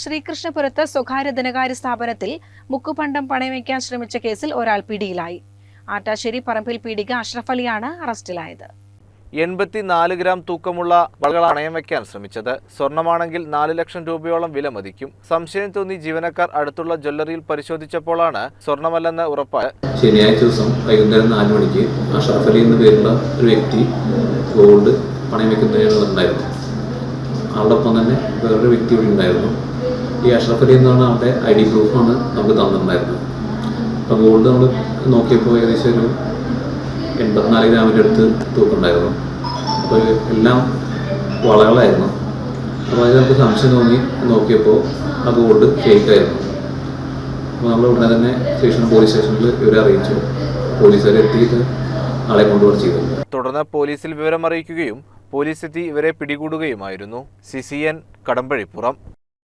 ശ്രീകൃഷ്ണപുരത്ത് സ്വകാര്യ ധനകാര്യ സ്ഥാപനത്തിൽ മുക്കുപണ്ടം പണയം വയ്ക്കാൻ ശ്രമിച്ച കേസിൽ ഒരാൾ പിടിയിലായി. ആറ്റാശ്ശേരി പറമ്പിൽ പീഡിക അഷ്റഫ് അലിയാണ് അറസ്റ്റിലായത്. എൺപത്തിനാല് ഗ്രാം തൂക്കമുള്ള വളകൾ അണയം വയ്ക്കാൻ ശ്രമിച്ചത്. സ്വർണമാണെങ്കിൽ നാല് ലക്ഷം രൂപയോളം വില മതിക്കും. സംശയം തോന്നി ജീവനക്കാർ അടുത്തുള്ള ജ്വല്ലറിയിൽ പരിശോധിച്ചപ്പോഴാണ് സ്വർണമല്ലെന്ന് ഉറപ്പായ ശനിയാഴ്ച ദിവസം വൈകുന്നേരം നാല് മണിക്ക് അഷറഫ് അലി എന്ന പേരുള്ള ഒരു വ്യക്തി ഗോൾഡ് പണയം വെക്കുന്നതിനുണ്ടായിരുന്നു അവിടെ ഒപ്പം തന്നെ വേറൊരു വ്യക്തി കൂടി ഉണ്ടായിരുന്നു. ഈ അഷ്റഫലി എന്ന് പറഞ്ഞാൽ അവിടെ ഐ ഡി പ്രൂഫാണ് നമുക്ക് തന്നിട്ടുണ്ടായിരുന്നത്. അപ്പോൾ ഗോൾഡ് നമ്മൾ നോക്കിയപ്പോൾ ഏകദേശം ഒരു എൺപത്തിനാല് ഗ്രാമിന്റെ അടുത്ത് തൂക്കുണ്ടായിരുന്നു അപ്പോൾ എല്ലാം വളകളായിരുന്നു. അപ്പോൾ അതിൽ നമുക്ക് സംശയം തോന്നി നോക്കിയപ്പോൾ ആ ഗോൾഡ് ഫേക്കായിരുന്നു. അപ്പോൾ നമ്മൾ ഉടനെ തന്നെ സ്റ്റേഷൻ പോലീസ് സ്റ്റേഷനിൽ ഇവരെ അറിയിച്ചു. പോലീസുകാർ എത്തിയിട്ട് ആളെ കൊണ്ടുപോയി ചെയ്തു. തുടർന്ന് പോലീസിൽ വിവരം അറിയിക്കുകയും പോലീസ് എത്തി ഇവരെ പിടികൂടുകയുമായിരുന്നു. C C N Kadambazhipuram.